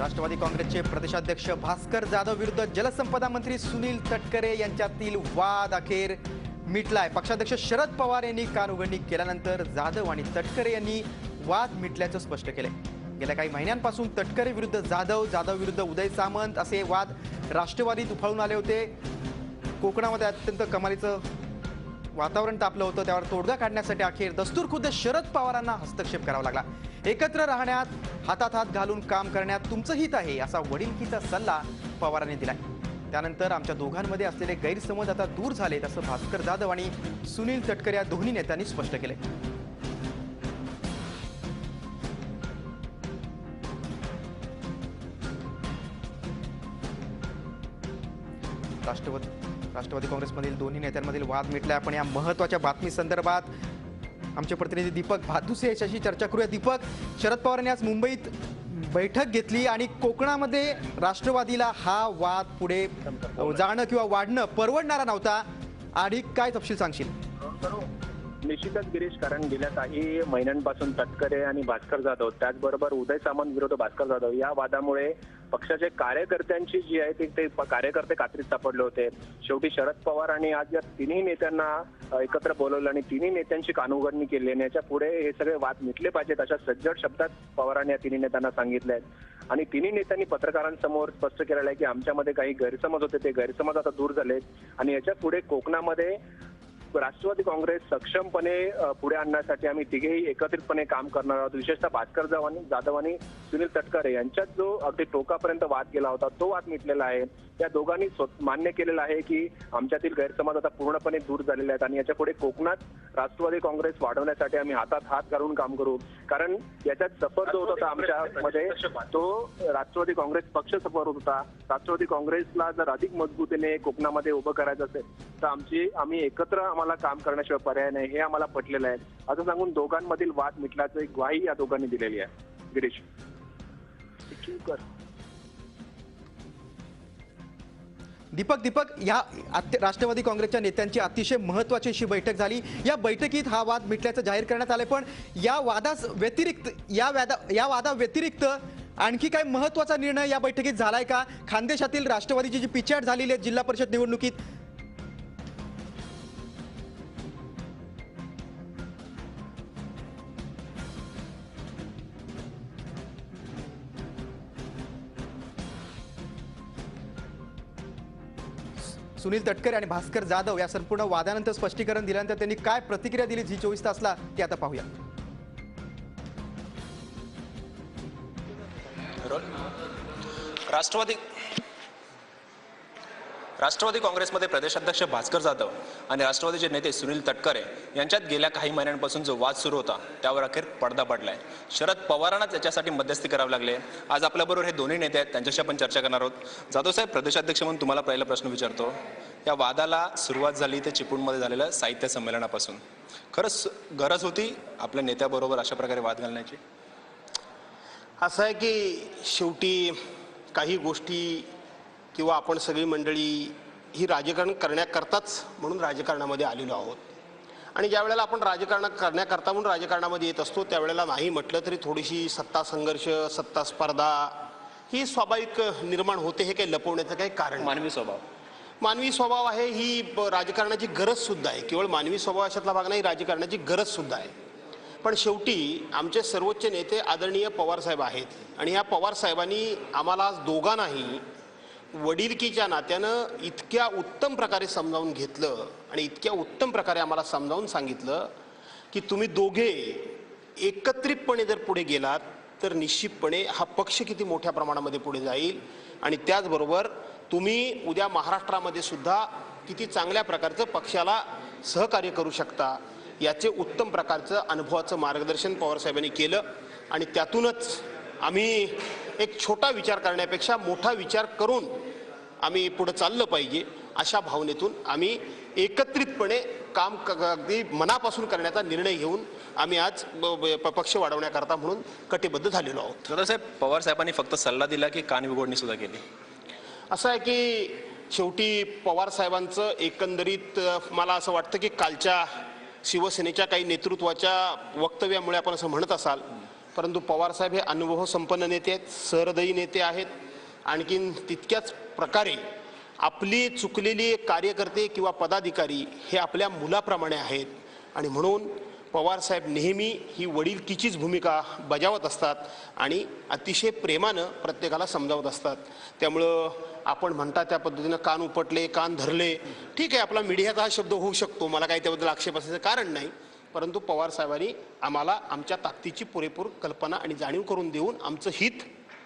राष्ट्रवादी काँग्रेसचे प्रदेशाध्यक्ष भास्कर जाधव विरुद्ध जलसंपदा मंत्री सुनील तटकरे यांच्यातील वाद अखेर मिटलाय. पक्षाध्यक्ष शरद पवार यांनी कान उघडणी केल्यानंतर जाधव आणि तटकरे यांनी वाद मिटल्याचं स्पष्ट केलंय. गेल्या काही महिन्यांपासून तटकरे विरुद्ध जाधव जाधव विरुद्ध उदय सामंत असे वाद राष्ट्रवादीत उफाळून आले होते. कोकणामध्ये अत्यंत कमालीचं वातावरण तापलं होतं त्यावर तोडगा काढण्यासाठी अखेर दस्तूर खुद्द शरद पवारांना हस्तक्षेप करावा लागला. एकत्र राहण्यात हातात हात घालून काम करण्यात तुमचं हित आहे असा वडीलकीचा सल्ला पवारांनी दिला त्यानंतर आमच्या दोघांमध्ये असलेले गैरसमज आता दूर झालेत असं भास्कर जाधव आणि सुनील तटकर या दोन्ही नेत्यांनी स्पष्ट केले राष्ट्रवादी राष्ट्रवादी काँग्रेसमधील दोन्ही नेत्यांमधील वाद मिटलाय. आपण या महत्त्वाच्या बातमी संदर्भात आमचे प्रतिनिधी दीपक भादुसे याच्याशी चर्चा करूया. दीपक शरद पवारांनी आज मुंबईत बैठक घेतली आणि कोकणामध्ये राष्ट्रवादीला हा वाद पुढे जाणं किंवा वाढणं परवडणारा नव्हता. आणि काय तपशील सांगशील? निश्चितच गिरीश कारण गेल्या काही महिन्यांपासून तटकरे आणि भास्कर जाधव त्याचबरोबर उदय सामंत विरुद्ध भास्कर जाधव या वादामुळे पक्षाचे कार्यकर्त्यांची जी आहे ती ते कार्यकर्ते कात्रीत सापडले होते. शेवटी शरद पवार आणि आज या तिन्ही नेत्यांना एकत्र बोलवलं आणि तिन्ही नेत्यांची कानउघडणी केली आणि याच्यापुढे हे सगळे वाद मिटले पाहिजेत अशा सज्जड शब्दात पवारांनी या तिन्ही नेत्यांना सांगितले आहेत. आणि तिन्ही नेत्यांनी पत्रकारांसमोर स्पष्ट केलेलं आहे की आमच्यामध्ये काही गैरसमज होते. ते गैरसमज आता दूर झालेत. आणि याच्यापुढे कोकणामध्ये राष्ट्रवादी काँग्रेस सक्षमपणे पुढे आणण्यासाठी आम्ही तिघेही एकत्रितपणे काम करणार आहोत. विशेषतः भास्कर जाधव आणि सुनील तटकरे यांच्यात जो अगदी टोकापर्यंत वाद गेला होता तो वाद मिटलेला आहे. या दोघांनी मान्य केलेलं आहे की आमच्यातील गैरसमज आता पूर्णपणे दूर झालेले आहेत आणि याच्यापुढे कोकणात राष्ट्रवादी काँग्रेस वाढवण्यासाठी आम्ही हातात हात घालून काम करू. कारण याच्यात सफर जो होता आमच्यामध्ये तो राष्ट्रवादी काँग्रेस पक्ष सफर होत होता. राष्ट्रवादी काँग्रेसला जर अधिक मजबूतीने कोकणामध्ये उभं करायचं असेल तर आमची आम्ही एकत्र आम्हाला काम करण्याशिवाय पर्याय नाही हे आम्हाला पटलेलं आहे. असं सांगून दोघांमधील वाद मिटल्याचं एक ग्वाही या दोघांनी दिलेली आहे. गिरीश. कर. दीपक दीपक या राष्ट्रवादी काँग्रेसच्या नेत्यांची अतिशय महत्वाची अशी बैठक झाली. या बैठकीत हा वाद मिटल्याचं जाहीर करण्यात आलंय. पण या वादास व्यतिरिक्त या वादा या वादा व्यतिरिक्त आणखी काय महत्त्वाचा निर्णय या बैठकीत झालाय का? खानदेशातील राष्ट्रवादीची जी पिछाड झालेली आहे जिल्हा परिषद निवडणुकीत सुनील तटकरे आणि भास्कर जाधव या संपूर्ण वादानंतर स्पष्टीकरण दिल्यानंतर त्यांनी काय प्रतिक्रिया दिली जी चोवीस तासला ते आता पाहूया. राष्ट्रवादी राष्ट्रवादी काँग्रेसमध्ये प्रदेशाध्यक्ष भास्कर जाधव आणि राष्ट्रवादीचे नेते सुनील तटकरे यांच्यात गेल्या काही महिन्यांपासून जो वाद सुरू होता त्यावर अखेर पडदा पडलाय. शरद पवारांनाच याच्यासाठी मध्यस्थी करावी लागले आज आपल्याबरोबर हे दोन्ही नेते आहेत त्यांच्याशी आपण चर्चा करणार आहोत. जाधव साहेब प्रदेशाध्यक्ष म्हणून तुम्हाला पहिला प्रश्न विचारतो. या वादाला सुरुवात झाली ते चिपळूणमध्ये झालेल्या साहित्य संमेलनापासून. खरंच गरज होती आपल्या नेत्याबरोबर अशा प्रकारे वाद घालण्याची? असं आहे की शेवटी काही गोष्टी किंवा आपण सगळी मंडळी ही राजकारण करण्याकरताच म्हणून राजकारणामध्ये आलेलो आहोत. आणि ज्या वेळेला आपण राजकारण करण्याकरता म्हणून राजकारणामध्ये येत असतो त्यावेळेला नाही म्हटलं तरी थोडीशी सत्ता संघर्ष सत्ता स्पर्धा ही स्वाभाविक निर्माण होते हे काही लपवण्याचं काही कारण. मानवी स्वभाव. मानवी स्वभाव आहे ही राजकारणाची गरज सुद्धा आहे. केवळ मानवी स्वभाव अशातला भाग नाही राजकारणाची गरज सुद्धा आहे. पण शेवटी आमचे सर्वोच्च नेते आदरणीय पवारसाहेब आहेत. आणि ह्या पवारसाहेबांनी आम्हाला आज दोघांनाही वडीलकीच्या नात्यानं इतक्या उत्तम प्रकारे समजावून घेतलं आणि इतक्या उत्तम प्रकारे आम्हाला समजावून सांगितलं की तुम्ही दोघे एकत्रितपणे जर पुढे गेलात तर निश्चितपणे हा पक्ष किती मोठ्या प्रमाणामध्ये पुढे जाईल. आणि त्याचबरोबर तुम्ही उद्या महाराष्ट्रामध्ये सुद्धा किती चांगल्या प्रकारचं पक्षाला सहकार्य करू शकता याचे उत्तम प्रकारचं अनुभवाचं मार्गदर्शन पवारसाहेबांनी केलं. आणि त्यातूनच आम्ही एक छोटा विचार करण्यापेक्षा मोठा विचार करून आम्ही पुढे चाललं पाहिजे अशा भावनेतून आम्ही एकत्रितपणे काम अगदी मनापासून करण्याचा निर्णय घेऊन आम्ही आज पक्ष वाढवण्याकरता म्हणून कटिबद्ध झालेलो आहोत. जाधव साहेब पवार साहेबांनी फक्त सल्ला दिला की कान विघोडणी सुद्धा केली? असं आहे की शेवटी पवार साहेबांचं एकंदरीत मला असं वाटतं की कालच्या शिवसेनेच्या काही नेतृत्वाच्या वक्तव्यामुळे आपण असं म्हणत असाल परंतु पवारसाहेब हे अनुभव संपन्न नेते आहेत सहृदयी नेते आहेत. आणखीन तितक्याच प्रकारे आपली चुकलेली कार्यकर्ते किंवा पदाधिकारी हे आपल्या मुलाप्रमाणे आहेत. आणि म्हणून पवारसाहेब नेहमी ही वडीलकीचीच भूमिका बजावत असतात आणि अतिशय प्रेमानं प्रत्येकाला समजावत असतात. त्यामुळं आपण म्हणता त्या पद्धतीनं कान उपटले कान धरले ठीक आहे आपला मीडियाचा हा शब्द होऊ शकतो मला काही त्याबद्दल आक्षेप असायचं कारण नाही. परंतु पवार साहेबांनी आम्हाला आमच्या ताकदीची पुरेपूर कल्पना आणि जाणीव करून देऊन आमचं हित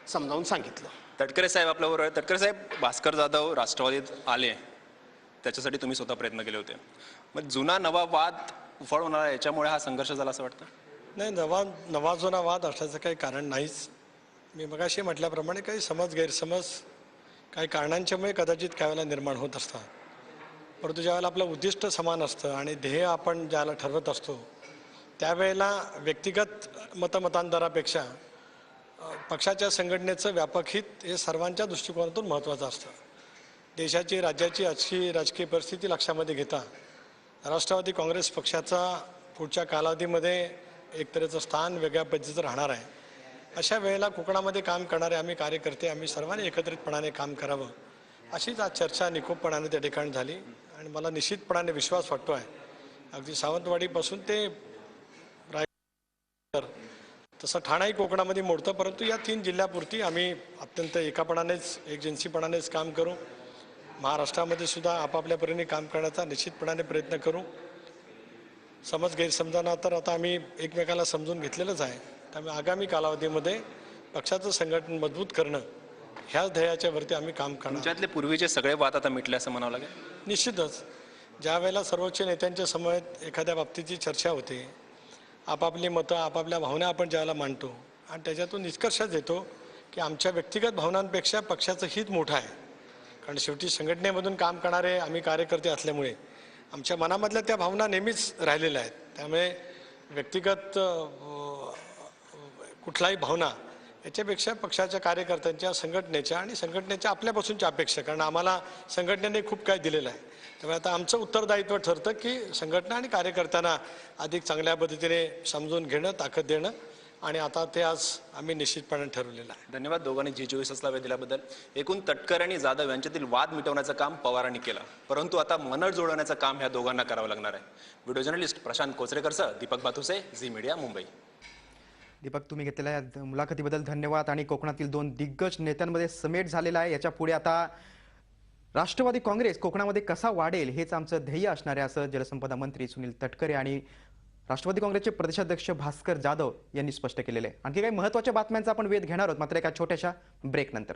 समजावून सांगितलं. तटकरे साहेब आपल्याबरोबर आहे. तटकरे साहेब भास्कर जाधव राष्ट्रवादीत आले. त्याच्यासाठी तुम्ही स्वतः प्रयत्न केले होते. मग जुना नवा वाद उफाळ होणार याच्यामुळे हा संघर्ष झाला असं वाटतं? नाही नवा नवा जुना वाद असण्याचं काही कारण नाहीच. मी मगाशी म्हटल्याप्रमाणे काही समज गैरसमज काही कारणांच्यामुळे कदाचित काही वेळेला निर्माण होत असतात. परंतु ज्यावेळेला आपलं उद्दिष्ट समान असतं आणि ध्येय आपण ज्याला ठरवत असतो त्यावेळेला व्यक्तिगत मतमतांतरापेक्षा पक्षाच्या संघटनेचं व्यापक हित हे सर्वांच्या दृष्टिकोनातून महत्त्वाचं असतं. देशाची राज्याची आजची राजकीय परिस्थिती लक्षामध्ये घेता राष्ट्रवादी काँग्रेस पक्षाचा पुढच्या कालावधीमध्ये एक तऱ्हेचं स्थान वेगळ्या पद्धतीचं राहणार आहे. अशा वेळेला कोकणामध्ये काम करणारे आम्ही कार्यकर्ते आम्ही सर्वांनी एकत्रितपणाने काम करावं अशीच आज चर्चा निकोपपणाने त्या ठिकाणी झाली. आणि मला निश्चितपणाने विश्वास वाटतो आहे अगदी सावंतवाडीपासून ते तर तसं ठाणाही कोकणामध्ये मोडतं परंतु या तीन जिल्ह्यापुरती आम्ही अत्यंत एकापणानेच एजन्सीपणानेच काम करू. महाराष्ट्रामध्ये सुद्धा आपापल्या परीने काम करण्याचा निश्चितपणाने प्रयत्न करू. समज गैरसमजांना तर आता आम्ही एकमेकाला समजून घेतलेलंच आहे. त्यामुळे आगामी कालावधीमध्ये पक्षाचं संघटन मजबूत करणं ह्याच ध्येयाच्या वरती आम्ही काम करणार. तुमच्यातले पूर्वीचे सगळे वाद आता मिटले असं म्हणावं लागेल? निश्चितच. ज्या वेळेला सर्वोच्च नेत्यांच्या समवेत एखाद्या बाबतीची चर्चा होते आपापली मतं आपापल्या भावना आपण ज्यावेळेला मांडतो आणि त्याच्यातून निष्कर्षच येतो की आमच्या व्यक्तिगत भावनांपेक्षा पक्षाचं हित मोठं आहे. कारण शेवटी संघटनेमधून काम करणारे आम्ही कार्यकर्ते असल्यामुळे आमच्या मनामधल्या त्या भावना नेहमीच राहिलेल्या आहेत. त्यामुळे व्यक्तिगत अ, कुठलाही भावना याच्यापेक्षा पक्षाच्या कार्यकर्त्यांच्या संघटनेच्या आणि संघटनेच्या आपल्यापासूनच्या अपेक्षा. कारण आम्हाला संघटनेने खूप काय दिलेलं आहे. त्यामुळे आता आमचं उत्तरदायित्व ठरतं की संघटना आणि कार्यकर्त्यांना अधिक चांगल्या पद्धतीने समजून घेणं ताकद देणं. आणि आता ते आज आम्ही निश्चितपणे ठरवलेलं आहे. धन्यवाद दोघांनी जी चोवीस तासला वेळ दिल्याबद्दल. एकूण तटकर आणि जाधव यांच्यातील वाद मिटवण्याचं काम पवारांनी केलं. परंतु आता मनर जोडण्याचं काम ह्या दोघांना करावं लागणार आहे. व्हिडिओ जर्नलिस्ट प्रशांत कोचरेकरसह दीपक बातुसे झी मीडिया मुंबई. दीपक तुम्ही घेतलेल्या या मुलाखतीबद्दल धन्यवाद. आणि कोकणातील दोन दिग्गज नेत्यांमध्ये समेट झालेला आहे. याच्यापुढे आता राष्ट्रवादी काँग्रेस कोकणामध्ये कसा वाढेल हेच आमचं ध्येय असणार आहे असं जलसंपदा मंत्री सुनील तटकरे आणि राष्ट्रवादी काँग्रेसचे प्रदेशाध्यक्ष भास्कर जाधव यांनी स्पष्ट केलेलं आहे. आणखी काही महत्त्वाच्या बातम्यांचा आपण वेध घेणार आहोत. मात्र एका छोट्याशा ब्रेक नंतर.